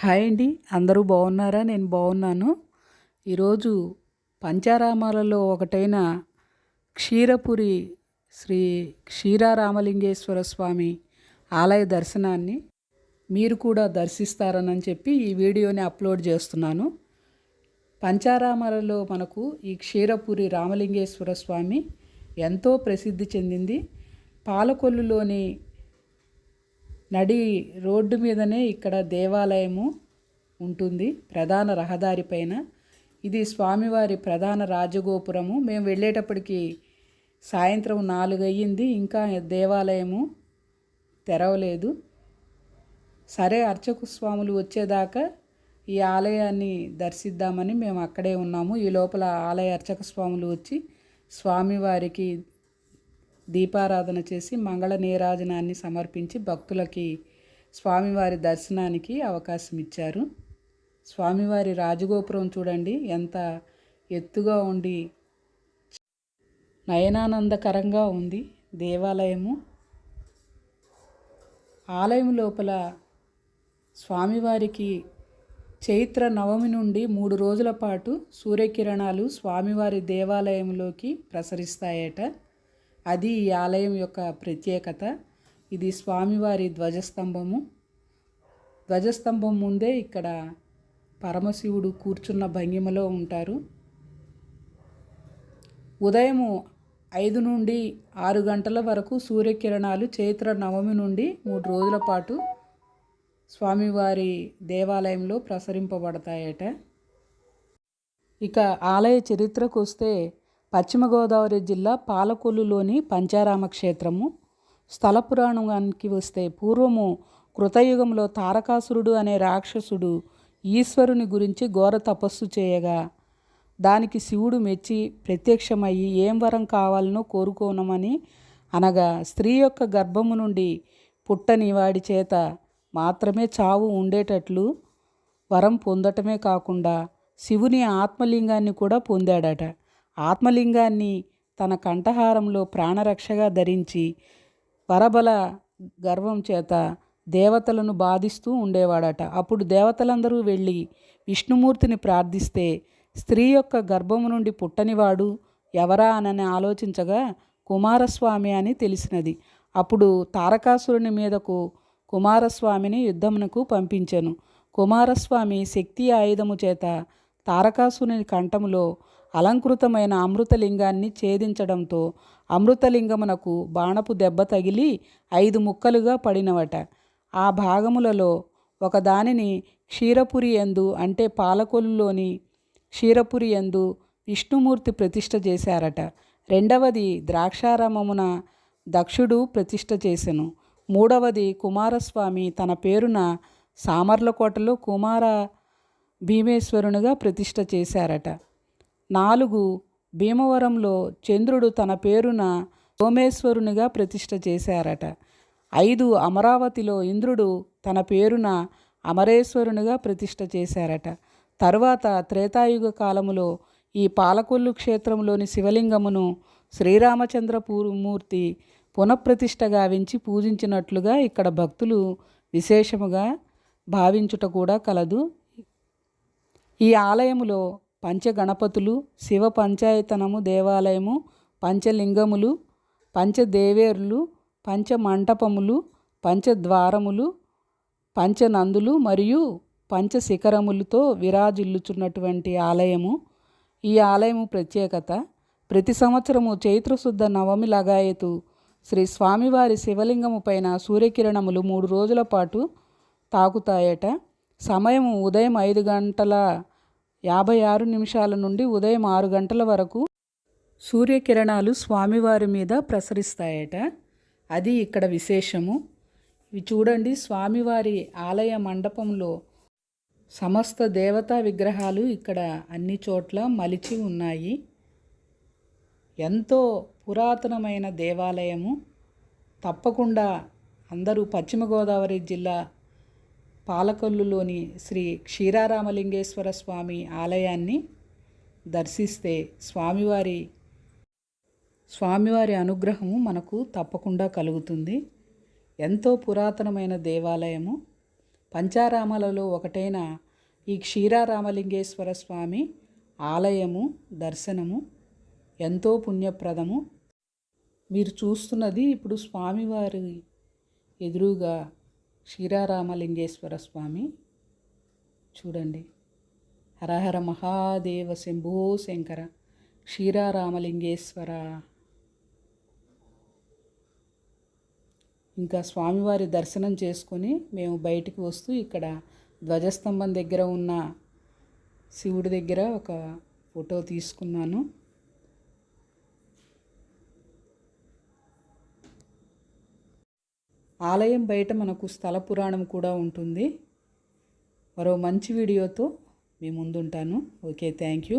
Hi అండి. అందరూ బాగున్నారా? నేను బాగున్నాను. ఈరోజు పంచారామాలలో ఒకటైన క్షీరపురి శ్రీ క్షీరారామలింగేశ్వర స్వామి ఆలయ దర్శనాన్ని మీరు కూడా దర్శిస్తారని చెప్పి ఈ వీడియోని అప్లోడ్ చేస్తున్నాను. పంచారామాలలో మనకు ఈ క్షీరపురి రామలింగేశ్వర స్వామి ఎంతో ప్రసిద్ధి చెందింది. పాలకొల్లులోని నడి రోడ్డు మీదనే ఇక్కడ దేవాలయము ఉంటుంది ప్రధాన రహదారి పైన. ఇది స్వామివారి ప్రధాన రాజగోపురము. మేము వెళ్ళేటప్పటికి సాయంత్రం నాలుగు అయ్యింది ఇంకా దేవాలయము తెరవలేదు. సరే అర్చకు స్వాములు వచ్చేదాకా ఈ ఆలయాన్ని దర్శిద్దామని మేము అక్కడే ఉన్నాము. ఈ లోపల ఆలయ అర్చక స్వాములు వచ్చి స్వామివారికి దీపారాధన చేసి మంగళ నీరాజనాన్ని సమర్పించి భక్తులకి స్వామివారి దర్శనానికి అవకాశం ఇచ్చారు. స్వామివారి రాజగోపురం చూడండి ఎంత ఎత్తుగా ఉండి నయనానందకరంగా ఉంది దేవాలయము. ఆలయం లోపల స్వామివారికి చైత్ర నవమి నుండి మూడు రోజుల పాటు సూర్యకిరణాలు స్వామివారి దేవాలయంలోకి ప్రసరిస్తాయట. అది ఈ ఆలయం యొక్క ప్రత్యేకత. ఇది స్వామివారి ధ్వజస్తంభము. ధ్వజస్తంభం ముందే ఇక్కడ పరమశివుడు కూర్చున్న భంగిమలో ఉంటారు. ఉదయము ఐదు నుండి ఆరు గంటల వరకు సూర్యకిరణాలు చైత్ర నవమి నుండి మూడు రోజుల పాటు స్వామివారి దేవాలయంలో ప్రసరింపబడతాయట. ఇక ఆలయ చరిత్రకు వస్తే పశ్చిమ గోదావరి జిల్లా పాలకొల్లులోని పంచారామ క్షేత్రము. స్థల పురాణానికి వస్తే పూర్వము కృతయుగంలో తారకాసురుడు అనే రాక్షసుడు ఈశ్వరుని గురించి ఘోర తపస్సు చేయగా దానికి శివుడు మెచ్చి ప్రత్యక్షమయ్యి ఏం వరం కావాలనో కోరుకోనమని అనగా స్త్రీ యొక్క గర్భము నుండి పుట్టని వాడి చేత మాత్రమే చావు ఉండేటట్లు వరం పొందటమే కాకుండా శివుని ఆత్మలింగాన్ని కూడా పొందాడట. ఆత్మలింగాన్ని తన కంఠహారంలో ప్రాణరక్షగా ధరించి వరబల గర్వం చేత దేవతలను బాధిస్తూ ఉండేవాడట. అప్పుడు దేవతలందరూ వెళ్ళి విష్ణుమూర్తిని ప్రార్థిస్తే స్త్రీ యొక్క గర్భము నుండి పుట్టనివాడు ఎవరా అనని ఆలోచించగా కుమారస్వామి అని తెలిసినది. అప్పుడు తారకాసురుని మీదకు కుమారస్వామిని యుద్ధమునకు పంపించెను. కుమారస్వామి శక్తి ఆయుధము చేత తారకాసురుని కంఠములో అలంకృతమైన అమృతలింగాన్ని ఛేదించడంతో అమృతలింగమునకు బాణపు దెబ్బ తగిలి ఐదు ముక్కలుగా పడినవట. ఆ భాగములలో ఒకదానిని క్షీరపురి ఎందు అంటే పాలకొల్లులోని క్షీరపురి ఎందు విష్ణుమూర్తి ప్రతిష్ఠ చేశారట. రెండవది ద్రాక్షారామమున దక్షుడు ప్రతిష్ఠ చేసెను. మూడవది కుమారస్వామి తన పేరున సామర్లకోటలో కుమార భీమేశ్వరునిగా ప్రతిష్ఠ చేశారట. నాలుగు భీమవరంలో చంద్రుడు తన పేరున సోమేశ్వరునిగా ప్రతిష్ట చేశారట. ఐదు అమరావతిలో ఇంద్రుడు తన పేరున అమరేశ్వరునిగా ప్రతిష్ఠ చేశారట. తరువాత త్రేతాయుగ కాలములో ఈ పాలకొల్లు క్షేత్రంలోని శివలింగమును శ్రీరామచంద్రపూర్మూర్తి పునఃప్రతిష్ట గావించి పూజించినట్లుగా ఇక్కడ భక్తులు విశేషముగా భావించుట కూడా కలదు. ఈ ఆలయములో పంచగణపతులు శివ పంచాయతనము దేవాలయము పంచలింగములు పంచదేవేరులు పంచమంటపములు పంచద్వారములు పంచనందులు మరియు పంచశిఖరములతో విరాజిల్లుచున్నటువంటి ఆలయము. ఈ ఆలయము ప్రత్యేకత ప్రతి సంవత్సరము చైత్రశుద్ధ నవమి లగాయతు శ్రీ స్వామివారి శివలింగము పైన సూర్యకిరణములు మూడు రోజుల పాటు తాకుతాయట. సమయం ఉదయం ఐదు గంటల యాభై ఆరు నిమిషాల నుండి ఉదయం ఆరు గంటల వరకు సూర్యకిరణాలు స్వామివారి మీద ప్రసరిస్తాయట. అది ఇక్కడ విశేషము. ఇవి చూడండి స్వామివారి ఆలయ మండపంలో సమస్త దేవతా విగ్రహాలు ఇక్కడ అన్ని చోట్ల మలిచి ఉన్నాయి. ఎంతో పురాతనమైన దేవాలయము. తప్పకుండా అందరూ పశ్చిమ గోదావరి జిల్లా పాలకొల్లులోని శ్రీ క్షీరారామలింగేశ్వర స్వామి ఆలయాన్ని దర్శిస్తే స్వామివారి స్వామివారి అనుగ్రహము మనకు తప్పకుండా కలుగుతుంది. ఎంతో పురాతనమైన దేవాలయము. పంచారామాలలో ఒకటైన ఈ క్షీరారామలింగేశ్వర స్వామి ఆలయము దర్శనము ఎంతో పుణ్యప్రదము. మీరు చూస్తున్నది ఇప్పుడు స్వామివారి ఎదురుగా క్షీరారామలింగేశ్వర స్వామి. చూడండి. హరహర మహాదేవ శంభో శంకర క్షీరారామలింగేశ్వర. ఇంకా స్వామివారి దర్శనం చేసుకొని మేము బయటికి వస్తూ ఇక్కడ ధ్వజస్తంభం దగ్గర ఉన్న శివుడి దగ్గర ఒక ఫోటో తీసుకున్నాను. ఆలయం బయట మనకు స్థల పురాణం కూడా ఉంటుంది. మరో మంచి వీడియోతో మీ ముందుంటాను. Okay thank you.